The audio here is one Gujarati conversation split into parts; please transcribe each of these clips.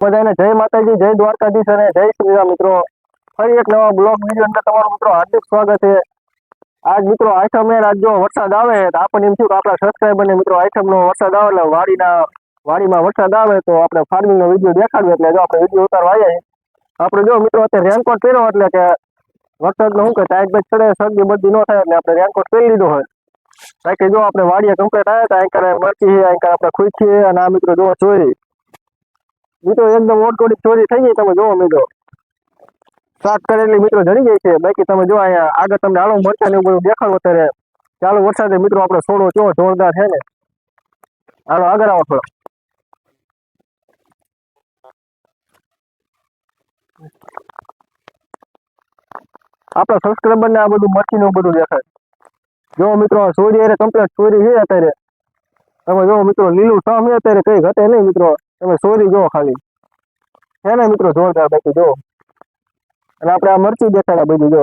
બધાને જય માતાજી, જય દ્વારકાધીશ અને જય શ્રી રામ મિત્રો. ફરી એક નવા બ્લોગ વીડિયો અંદર તમારું મિત્રો હાર્દિક સ્વાગત છે. આજ મિત્રો આઠમ એ જો વરસાદ આવે તો આપણને એમ થયું કે આપણા સબસ્ક્રાઈબર ને મિત્રો આઠમ નો વરસાદ આવે એટલે વાડીના, વાડીમાં વરસાદ આવે તો આપણે ફાર્મિંગ નો વીડિયો દેખાડ્યો એટલે જો આપણે વીડિયો ઉતારવા આવીએ આપણે જો મિત્રો અત્યારે રેનકોટ પહેર્યો એટલે કે વરસાદનું શું કે ટાઈટ બેટ ચડે, શરદી બધી ન થાય એટલે આપણે રેનકોટ પહેરી લીધો હોય. બાકી જો આપણે વાડીએ કમ્પ્લીટ આવ્યા હતા અહીં મરચી અહીં આપણે ખુશ છીએ અને આ મિત્રો જો ચોરી મિત્રો એકદમ ઓટકોડી ચોરી થઈ ગઈ, તમે જોવો મિત્રો. સાત કરેલી મિત્રો જડી ગઈ છે. બાકી તમે જો અહીંયા આગળ તમને આળો મરચા ને એવું બધું દેખાડો અત્યારે. ચાલુ વરસાદે મિત્રો આપણે છોડો કેવો જોરદાર છે ને. હાલો, આગળ આવો થોડો. આપણા સબસ્ક્રાઈબર ને આ બધું મરચી ને બધું દેખાય. જો મિત્રો ચોરી અરે કમ્પ્લેટ ચોરી છે અત્યારે. તમે જો મિત્રો, લીલું સામ અત્યારે કઈ ઘટે નહીં મિત્રો. તમે સોરી જો ખાલી. છે ને મિત્રો, જોરદાર બાકી જો અને આપણે આ મરચી દેખાડ્યા બધું, જો.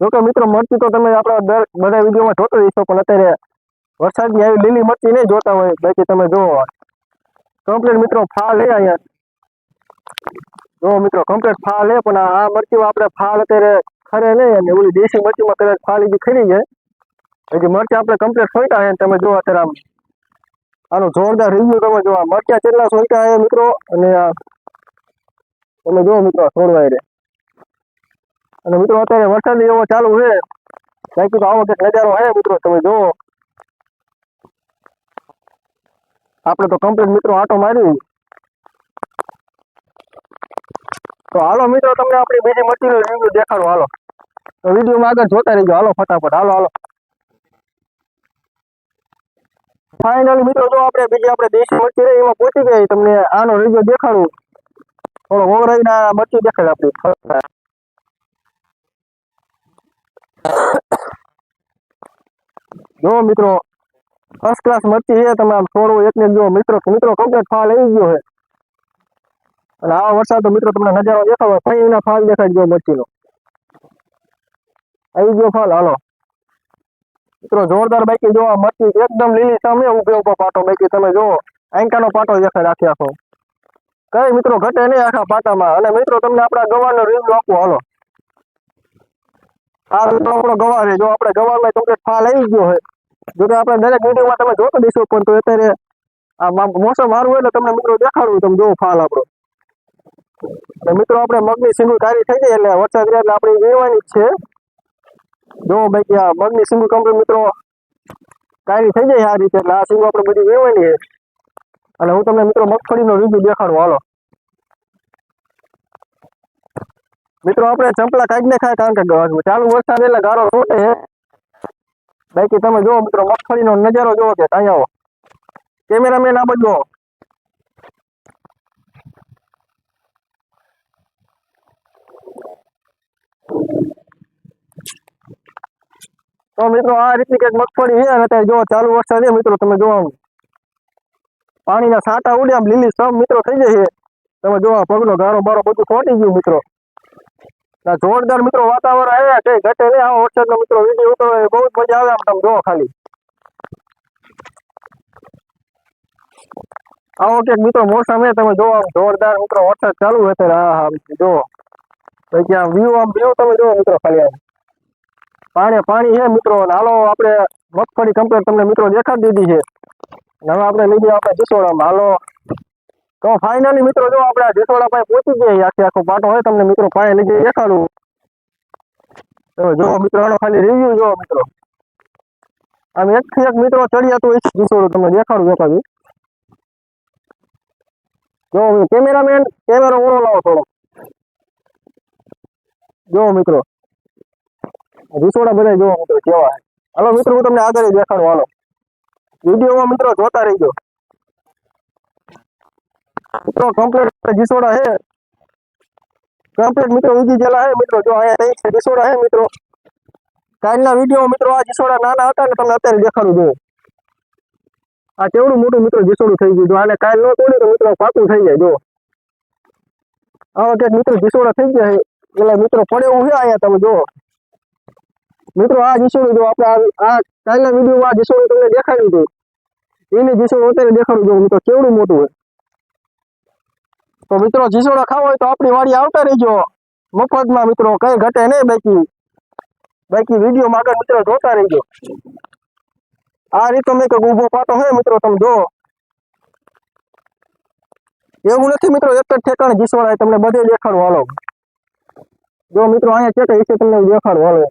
જોકે મિત્રો, મરચી તો તમે આપણા દર બધા વિડીયોમાં જોતો જઈશો પણ અત્યારે વરસાદની આવી લીલી મરચી નહીં જોતા હોય. બાકી તમે જો કમ્પ્લીટ મિત્રો, ફાલ હે અહીંયા. જો મિત્રો કમ્પ્લીટ ફાલ હે, પણ આ મરચીમાં આપણે ફાલ અત્યારે ખરે નહીં, અને ઓલી દેશી મરચીમાં કદાચ ફાળી બી ખરી જાય હજી મરચી આપણે કમ્પ્લીટ ફોટા છે તમે જો અત્યારે આમ. આનો જોરદાર રિવ્યુ તમે જોવા. મટ્યા કેટલા સોઈટા આવ્યા મિત્રો? અને તમે જો મિત્રો છોડવાય રે. અને મિત્રો અત્યારે વરસાદ એવો ચાલુ છે. બાકી તો આવો કંઈક નજારો છે મિત્રો, તમે જોવો. આપણે તો કમ્પ્લીટ મિત્રો આટો મારી. તો હાલો મિત્રો, તમને આપણી બીજી મટીરિયલ રિવ્યુ દેખાડો. હાલો. તો વિડીયોમાં આગળ જોતા રહીજો. હાલો, ફટાફટ. હાલો હાલો. ફાઇનલી મિત્રો, જો આપણે બીજી આપણે દેશી મરચી રહી, એમાં પહોંચી ગઈ તમને આનો રિવ્યુ દેખાડું. થોડો ઓવરાઈના મરચી દેખાડ આપણી. જો મિત્રો ફર્સ્ટ ક્લાસ મરચી છે, તમે આમ થોડું એક ને જો મિત્રો મિત્રો કમ્પ્લીટ ફાલ આવી ગયો છે. અને આ વરસાદ તો મિત્રો તમને નજારો દેખાડો. ફાઈ ના ફાલ દેખાય ગયો મરચીનો. આવી ગયો ફાલ, હાલો. મિત્રો, જોરદાર બાકી જો આ એકદમ લીલી સામે ઉભે ઊભો પાટો બાકી તમે જો આંકાનો પાટો દેખાય આખી આખો કઈ મિત્રો, ઘટે નહીં આખા પાટામાં. અને મિત્રો, તમને આપણા ગવાનો રીંગ આપું. હાલો. આ મિત્રો આપણો ગવા છે. જો આપણે ગવારમાં કમ્પ્લીટ ફાલ આવી ગયો હોય, જો કે આપણે દરેક વિડીયોમાં તમે જોતો દઈશું પણ તો અત્યારે આ મોસમ સારું હોય ને તમને મિત્રો દેખાડું. તમે જોવો ફાલ આપણો. મિત્રો, આપણે મગની સિંગુ કારી થઈ ગઈ એટલે વરસાદ એટલે આપણે વેરવાની જ છે. જો ભાઈ મગની સિંગુ કંપની મિત્રો કારી થઈ જાય આ રીતે, એટલે આ સિંગુ આપણે બધી વેવાની અને હું તમને મિત્રો મગફળીનો રિવ્યુ દેખાડું, હાલો. મિત્રો, આપણે ચંપલા કાંઈક ને ખાય કારણ કે ચાલુ વરસાદ એટલે ગારો છોટે છે. બાકી તમે જુઓ મિત્રો, મગફળીનો નજારો જુઓ કે કાંઈ આવો. કેમેરામેન આ બાજુ તો મિત્રો આ રીતની કંઈક મગફળી છે અને અત્યારે જો ચાલુ વરસાદ છે મિત્રો, તમે જોવા પાણીના સાટા ઉડે આમ, લીલી સમ મિત્રો થઈ જાય છે તમે જોવા પગલો ગારો બારો બધું ખોટી ગયું મિત્રો. જોરદાર મિત્રો વાતાવરણ આવ્યા, કઈ ઘટે નહીં. આવો વરસાદનો મિત્રો વીડિયો ઉતરો બહુ જ મજા આવે આમ, તમે જોવો ખાલી. આવો કે મિત્રો મોસમ એ તમે જોવો જોરદાર મિત્રો વરસાદ ચાલુ હશે હા હા જો પછી આમ વ્યૂ આમ વ્યૂ તમે જોવો મિત્રો ખાલી આમ. પાણી પાણી છે મિત્રો. હાલો આપણે મગફળી કમ્પ્લેટ તમને મિત્રો દેખાડી દીધી છે. હવે આપણે લીધી આપણે જીસોડામાં હાલો. તો ફાઇનલી મિત્રો જો આપણે જસોડા પાસે પહોંચી ગયા આખે આખો પાટો હોય તમને મિત્રો પાસે લીધી દેખાડું. જો મિત્રો આનો ખાલી રિવ્યુ જો મિત્રો. આમ એક થી એક મિત્રો ચડિયાતું હોય છે જીસોડું તમને દેખાડું દેખાડું જો કેમેરામેન કેમેરો ઓળો લાવો થોડો. જો મિત્રો. રીસોડા બધા જોવા મિત્રો કેવા હાલો મિત્રો, હું તમને આગળ દેખાડું, હાલો. વિડીયોમાં મિત્રો જોતા રહીજો. મિત્રો કમ્પ્લીટ જીસોડા છે કમ્પ્લીટ મિત્રો ઉગી ગયેલા છે મિત્રો. જો અહીંયા છે જીસોડા છે મિત્રો? કાલના વીડિયો મિત્રો આ જીસોડા નાના હતા ને તમને અત્યારે દેખાડું જોઈએ આ કેવડું મોટું મિત્રો જીસોડું થઈ ગયું. જો આને કાલ ન તોડે તો મિત્રો પાકું થઈ જાય, જો. આવા ક્યાંક મિત્રો જીસોડા થઈ ગયા એટલે મિત્રો પડે એવું અહીંયા તમે જુઓ. મિત્રો, આ જીસોડું જો આપણે આ- કાલના વિડીયોમાં આ જીસોડું તમને દેખાડ્યું હતું એની જીસોડું અત્યારે દેખાડું જો મિત્રો, કેવડું મોટું હોય તો મિત્રો જીસોડા ખાવા હોય તો આપણી વાડી આવતા રહેજો. મફતમાં, મિત્રો, કઈ ઘટે નહીં બાકી. બાકી વીડિયો માં આગળ, મિત્રો, જોતા રહેજો. આ રીતો મેં કંઈક ઊભો પાટો હે મિત્રો, તમે જો એવું નથી, મિત્રો, એક જ ઠેકાણે જીસોડા તમને બધે દેખાડું હાલો. જો, મિત્રો, અહીંયા છે કે વિશે તમને દેખાડું હાલો.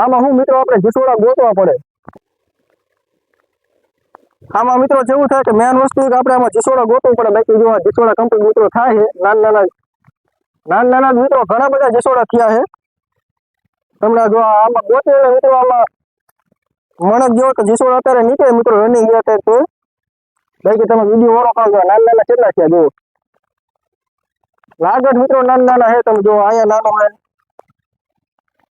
આમાં હું મિત્રો આપણે જીસોડા ગોતવા પડે? આમાં મિત્રો જેવું થાય કે મેન વસ્તુ કે આપણે આમાં જીસોડા ગોતવું પડે. બાકી જો જીસોડા કંપની મિત્રો થાય છે, નાના નાના નાના નાના મિત્રો ઘણા બધા જીસોડા થયા છે. તમને જો આમાં ગોતે મિત્રો આમાં મણક જેવો તો જીસોડા અત્યારે નીકળે મિત્રો રનિંગ ગયા ત્યારે તો બાકી તમે વીડિયો વાળો કાઢો નાના નાના કેટલા થયા જુઓ. લાગટ મિત્રો નાના નાના છે, તમે જો અહીંયા નાનો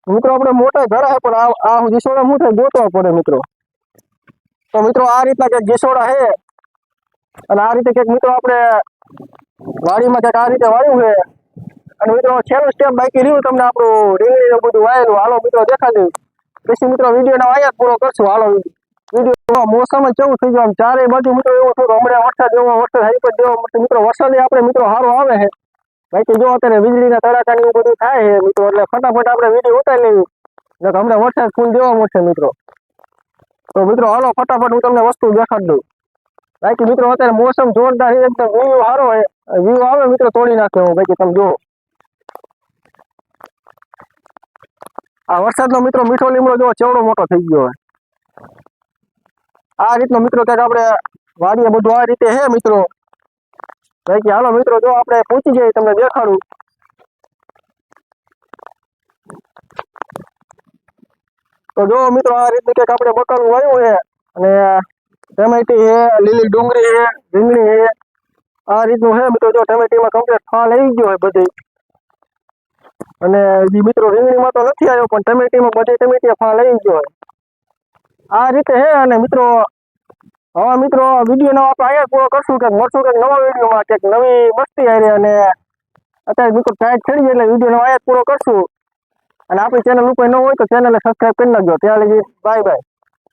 મિત્રો, આપણે મોટા છે પણ આ ગીસોડા થાય ગોતવા પડે મિત્રો. તો મિત્રો, આ રીતના કંઈક જીસોડા છે અને આ રીતે કંઈક મિત્રો આપણે વાડીમાં કંઈક આ રીતે વાળ્યું છે અને મિત્રો, છેલ્લું સ્ટેપ બાકી રહ્યું, તમને આપણું રીંગણી ને બધું વાયેલું. હાલો, મિત્રો દેખાડ્યું પછી મિત્રો વીડિયો અહીંયા જ પૂરો કરશું. હાલો વીડિયો મોસમ જ કેવું થઈ ગયું આમ ચારે બાજુ, મિત્રો, એવું થયું હમણાં વરસાદ એવો વરસાદ હાઈપર જેવો મળશે મિત્રો, વરસાદ આપણે, મિત્રો સારો આવે છે બાકી જો અત્યારે વીજળીના તડાકા ને એવું બધું થાય છે મિત્રો, એટલે ફટાફટ આપણે વીડિયો ઉતારી લેવી એટલે હમણાં વરસાદ ફૂલ દેવા મળશે મિત્રો. તો મિત્રો, હાલો, ફટાફટ હું તમને વસ્તુ દેખાડી દઉં. બાકી મિત્રો, અત્યારે મોસમ જોરદાર છે, એકદમ વ્યૂ સારો વ્યૂ આવે મિત્રો, તોડી નાખે હું. બાકી તમે જુઓ. આ વરસાદનો મિત્રો મીઠો લીમડો જો ચેવડો મોટો થઈ ગયો આ રીતનો મિત્રો ક્યાંક આપણે વાડીએ બધું આ રીતે હે મિત્રો. બાકી હાલો મિત્રો, જો આપણે પહોંચી જઈએ, તમને દેખાડું. તો જો મિત્રો, આ રીતનું કંઈક આપણે બકાલું વાવ્યું છે, અને ટમેટી છે, લીલી ડુંગળી છે, રીંગણી છે, આ રીતનું છે મિત્રો, જો ટમેટીમાં કમ્પ્લીટ ફાલ આવી ગયો હોય બધી અને હજી મિત્રો, રીંગણીમાં તો નથી આવ્યો, પણ ટમેટીમાં બધી ટમેટી ફાલ આવી ગયો હોય. આ રીતે છે, અને મિત્રો હવે મિત્રો વીડિયો નો આપણે અહીંયા પૂરો કરશું કે મળશું કે નવા વિડીયોમાં કંઈક નવી મસ્તી આવી અને અત્યારે મિત્રો ટાઈટ ચડી એટલે વીડિયો નો અહીંયા પૂરો કરશું. અને આપણી ચેનલ ઉપર ન હોય તો ચેનલને સબસ્ક્રાઈબ કરી નાખજો. ત્યાં લગી બાય બાય